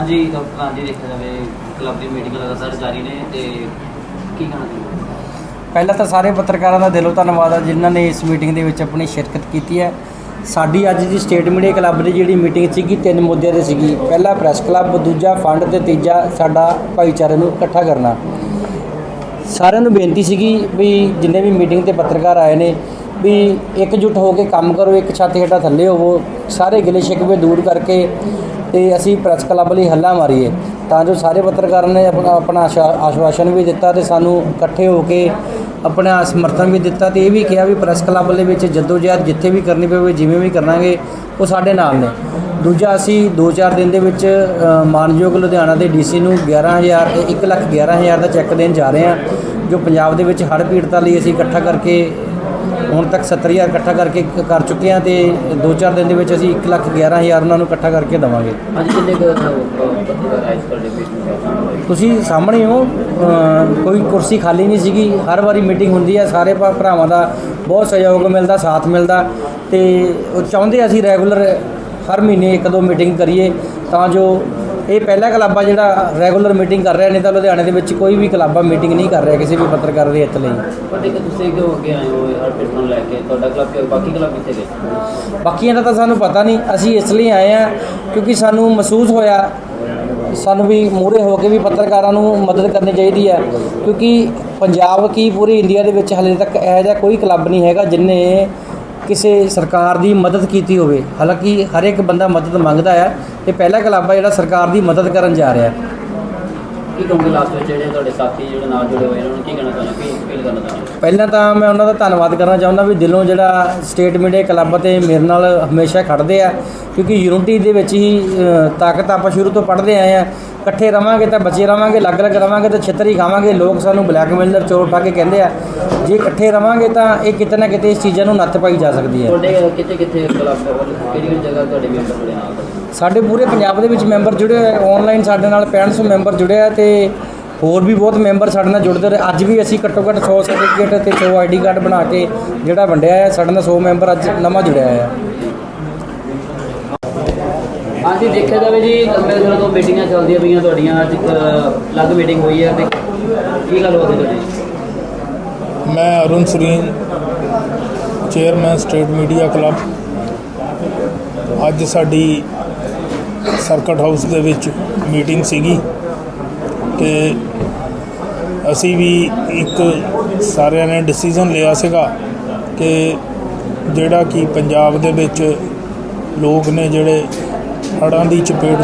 ਹਾਂਜੀ ਡਾਕਟਰ ਹਾਂਜੀ ਦੇਖਿਆ ਜਾਵੇ ਕਲੱਬ ਦੀ ਮੀਟਿੰਗ ਲਗਾਤਾਰ ਜਾਰੀ ਨੇ ਤੇ ਕੀ ਕਹਿਣਾ ਚਾਹੁੰਦੇ ਪਹਿਲਾਂ ਤਾਂ ਸਾਰੇ ਪੱਤਰਕਾਰਾਂ ਦਾ ਦਿਲੋਂ ਧੰਨਵਾਦ ਆ ਜਿਨ੍ਹਾਂ ਨੇ ਇਸ ਮੀਟਿੰਗ ਦੇ ਵਿੱਚ ਆਪਣੀ ਸ਼ਿਰਕਤ ਕੀਤੀ ਹੈ। ਸਾਡੀ ਅੱਜ ਦੀ ਸਟੇਟ ਮੀਡੀਆ ਕਲੱਬ ਦੀ ਜਿਹੜੀ ਮੀਟਿੰਗ ਸੀਗੀ, ਤਿੰਨ ਮੁੱਦਿਆਂ ਤੇ ਸੀਗੀ। ਪਹਿਲਾ ਪ੍ਰੈਸ ਕਲੱਬ ਦੂਜਾ ਫੰਡ ਤੇ ਤੀਜਾ ਸਾਡਾ ਭਾਈਚਾਰੇ ਨੂੰ ਇਕੱਠਾ ਕਰਨਾ। ਸਾਰਿਆਂ ਨੂੰ ਬੇਨਤੀ ਸੀਗੀ ਵੀ ਜਿੰਨੇ ਵੀ ਮੀਟਿੰਗ ਤੇ ਪੱਤਰਕਾਰ ਆਏ ਨੇ ਵੀ ਇਕਜੁੱਟ ਹੋ ਕੇ ਕੰਮ ਕਰੋ, ਇੱਕ ਛੱਤ ਹੇਠਾਂ ਥੱਲੇ ਹੋਵੋ, ਸਾਰੇ ਗਿਲੇ ਸ਼ਿਕਵੇ ਦੂਰ ਕਰਕੇ ਤੇ ਅਸੀਂ ਪ੍ਰੈਸ ਕਲੱਬ ਲਈ ਹੱਲਾ ਮਾਰੀਏ। ਤਾਂ ਜੋ ਸਾਰੇ ਪੱਤਰਕਾਰਾਂ ਨੇ ਆਪਣਾ ਆਪਣਾ ਆਸ਼ਾ- ਆਸ਼ਵਾਸਨ ਵੀ ਦਿੱਤਾ ਤੇ ਸਾਨੂੰ ਇਕੱਠੇ ਹੋ ਕੇ ਆਪਣਾ ਸਮਰਥਨ ਵੀ ਦਿੱਤਾ ਤੇ ਇਹ ਵੀ ਕਿਹਾ ਵੀ ਪ੍ਰੈਸ ਕਲੱਬ ਦੇ ਵਿੱਚ ਜਦੋਜਹਿਦ ਜਿੱਥੇ ਵੀ ਕਰਨੀ ਪਵੇ, ਜਿਵੇਂ ਵੀ ਕਰਾਂਗੇ ਉਹ ਸਾਡੇ ਨਾਲ ਨੇ। ਦੂਜਾ ਅਸੀਂ 2-4 ਦਿਨ ਦੇ ਵਿੱਚ ਮਾਨਯੋਗ ਲੁਧਿਆਣਾ ਦੇ ਡੀਸੀ ਨੂੰ 11000 ਇਹ 1 ਲੱਖ 11000 ਦਾ ਚੈੱਕ ਦੇਣ ਜਾ ਰਹੇ ਹਾਂ, ਜੋ ਪੰਜਾਬ ਦੇ ਵਿੱਚ ਹੜ੍ਹ ਪੀੜਤਾਂ ਲਈ ਅਸੀਂ ਇਕੱਠਾ ਕਰਕੇ ਹੁਣ ਤੱਕ 70000 ਇਕੱਠਾ ਕਰਕੇ ਕਰ ਚੁੱਕੇ ਹਾਂ ਤੇ 2-4 ਦਿਨ ਦੇ ਵਿੱਚ ਅਸੀਂ 1 ਲੱਖ 11000 ਉਹਨਾਂ ਨੂੰ ਇਕੱਠਾ ਕਰਕੇ ਦੇਵਾਂਗੇ। ਅੱਜ ਕਿੰਨੇ ਕੁ ਤੁਸੀਂ ਸਾਹਮਣੇ ਹੋ ਕੋਈ ਕੁਰਸੀ ਖਾਲੀ ਨਹੀਂ ਸੀਗੀ ਹਰ ਵਾਰੀ ਮੀਟਿੰਗ ਹੁੰਦੀ ਹੈ ਸਾਰੇ ਭਰਾ- ਭਰਾਵਾਂ ਦਾ ਬਹੁਤ ਸਹਿਯੋਗ ਮਿਲਦਾ ਸਾਥ ਮਿਲਦਾ ਤੇ ਉਹ ਚਾਹੁੰਦੇ ਅਸੀਂ ਰੈਗੂਲਰ ਹਰ ਮਹੀਨੇ ਇੱਕ ਦੋ ਮੀਟਿੰਗ ਕਰੀਏ ਤਾਂ ਜੋ ਇਹ ਪਹਿਲਾ ਕਲੱਬ ਆ ਜਿਹੜਾ ਰੈਗੂਲਰ ਮੀਟਿੰਗ ਕਰ ਰਿਹਾ ਨਹੀਂ ਤਾਂ ਲੁਧਿਆਣੇ ਦੇ ਵਿੱਚ ਕੋਈ ਵੀ ਕਲੱਬ ਆ ਮੀਟਿੰਗ ਨਹੀਂ ਕਰ ਰਿਹਾ ਕਿਸੇ ਵੀ ਪੱਤਰਕਾਰ ਦੇ ਹਿੱਤ ਲਈ। ਪਰ ਇੱਕ ਤੁਸੀਂ ਕਿਉਂ ਅੱਗੇ ਆਏ ਹੋ ਹਰ ਪੇਟ ਨੂੰ ਲੈ ਕੇ? ਤੁਹਾਡਾ ਕਲੱਬ ਕਿ ਬਾਕੀ ਕਲੱਬ ਕਿੱਥੇ ਗਏ? ਬਾਕੀਆਂ ਦਾ ਤਾਂ ਸਾਨੂੰ ਪਤਾ ਨਹੀਂ ਅਸੀਂ ਇਸ ਲਈ ਆਏ ਆ ਕਿਉਂਕਿ ਸਾਨੂੰ ਮਹਿਸੂਸ ਹੋਇਆ ਸਾਨੂੰ ਵੀ ਮੂਹਰੇ ਹੋ ਕੇ ਵੀ ਪੱਤਰਕਾਰਾਂ ਨੂੰ ਮਦਦ ਕਰਨੀ ਚਾਹੀਦੀ ਹੈ। ਕਿਉਂਕਿ ਪੰਜਾਬ ਕੀ ਪੂਰੀ ਇੰਡੀਆ ਦੇ ਵਿੱਚ ਹਲੇ ਤੱਕ ਇਹੋ ਜਿਹਾ ਕੋਈ ਕਲੱਬ ਨਹੀਂ ਹੈਗਾ ਜਿਨੇ ਕਿਸੇ ਸਰਕਾਰ ਦੀ ਮਦਦ ਕੀਤੀ ਹੋਵੇ, ਹਾਲਾਂਕਿ ਹਰ ਇੱਕ ਬੰਦਾ ਮਦਦ ਮੰਗਦਾ ਆ ਤੇ ਪਹਿਲਾ ਕਲੱਬ ਜਿਹੜਾ ਸਰਕਾਰ ਦੀ ਮਦਦ ਕਰਨ ਜਾ ਰਿਹਾ ਕੀ ਕਹੋਗੇ ਲਾਸਟ ਵਿੱਚ ਜਿਹੜੇ ਤੁਹਾਡੇ ਸਾਥੀ ਜਿਹੜੇ ਨਾਲ ਜੁੜੇ ਹੋਏ ਨੇ ਉਹਨਾਂ ਨੂੰ ਕੀ ਕਹਿਣਾ ਚਾਹੁੰਦੇ ਕੀ ਫੀਲ ਕਰਨਾ ਚਾਹੁੰਦੇ ਪਹਿਲਾਂ ਤਾਂ ਮੈਂ ਉਹਨਾਂ ਦਾ ਧੰਨਵਾਦ ਕਰਨਾ ਚਾਹੁੰਦਾ ਵੀ ਦਿਲੋਂ ਜਿਹੜਾ ਸਟੇਟ ਮੀਡੀਆ ਕਲੱਬ ਤੇ ਮੇਰੇ ਨਾਲ ਹਮੇਸ਼ਾ ਖੜਦੇ ਆ ਕਿਉਂਕਿ ਯੂਨਿਟੀ ਦੇ ਵਿੱਚ ਹੀ ਤਾਕਤ ਆਪਾਂ ਸ਼ੁਰੂ ਤੋਂ ਪੜ੍ਹਦੇ ਆਏ ਆ। ਇਕੱਠੇ ਰਵਾਂਗੇ ਤਾਂ ਬਚੇ ਰਵਾਂਗੇ ਅਲੱਗ-ਅਲੱਗ ਰਵਾਂਗੇ ਤਾਂ ਛਿੱਤਰ ਖਾਵਾਂਗੇ ਲੋਕ ਸਾਨੂੰ ਬਲੈਕਮੇਲਰ ਚੋਰ ਉਠਾ ਕੇ ਕਹਿੰਦੇ ਆ ਜੇ ਇਕੱਠੇ ਰਵਾਂਗੇ ਤਾਂ ਇਹ ਕਿਤੇ ਨਾ ਕਿਤੇ ਇਸ ਚੀਜ਼ਾਂ ਨੂੰ ਨੱਥ ਪਾਈ ਜਾ ਸਕਦੀ ਹੈ। ਤੁਹਾਡੇ ਕਿੱਥੇ ਕਿੱਥੇ ਕਲੱਬ ਕਿਹੜੀ ਕਿਹੜੀ ਜਗ੍ਹਾ ਤੁਹਾਡੇ ਮੈਂਬਰ ਜੁੜੇ ਨਾਲ ਸਾਡੇ ਪੂਰੇ ਪੰਜਾਬ ਦੇ ਵਿੱਚ ਮੈਂਬਰ ਜੁੜੇ ਹੋਏ ਆਨਲਾਈਨ ਸਾਡੇ ਨਾਲ 6500 ਮੈਂਬਰ ਜੁੜੇ ਆ ਤੇ ਹੋਰ ਵੀ ਬਹੁਤ ਮੈਂਬਰ ਸਾਡੇ ਨਾਲ ਜੁੜਦੇ ਰਹੇ। ਅੱਜ ਵੀ ਅਸੀਂ ਘੱਟੋ ਘੱਟ 100 ਸਰਟੀਫਿਕੇਟ ਤੇ 100 ਆਈਡੀ ਕਾਰਡ ਬਣਾ ਕੇ ਜਿਹੜਾ ਵੰਡਿਆ ਹੈ ਸਾਡੇ ਨਾਲ 100 ਮੈਂਬਰ ਅੱਜ ਨਵਾਂ ਜੁੜਿਆ ਹੈ। ਹਾਂਜੀ ਦੇਖਿਆ ਜਾਵੇ ਜੀ ਲੰਬੇ ਸਮੇਂ ਤੋਂ ਮੀਟਿੰਗਾਂ ਚੱਲਦੀਆਂ ਪਈਆਂ ਤੁਹਾਡੀਆਂ। ਅੱਜ ਇੱਕ ਅਲੱਗ ਮੀਟਿੰਗ ਹੋਈ ਹੈ। ਤੇ ਕੀ ਗੱਲ ਹੋਈ ਤੁਹਾਡੀ? ਮੈਂ Arun Sarin chairman state media club. ਅੱਜ ਸਾਡੀ ਸਰਕਟ ਹਾਊਸ ਦੇ ਵਿੱਚ ਮੀਟਿੰਗ ਸੀਗੀ। ਤੇ ਅਸੀਂ ਵੀ ਇੱਕ ਸਾਰਿਆਂ ਨੇ ਡਿਸੀਜਨ ਲਿਆ ਸੀਗਾ ਕਿ ਜਿਹੜਾ ਕਿ ਪੰਜਾਬ ਦੇ ਵਿੱਚ ਲੋਕ ਨੇ ਜਿਹੜੇ ਹੜ੍ਹਾਂ ਦੀ ਚਪੇਟ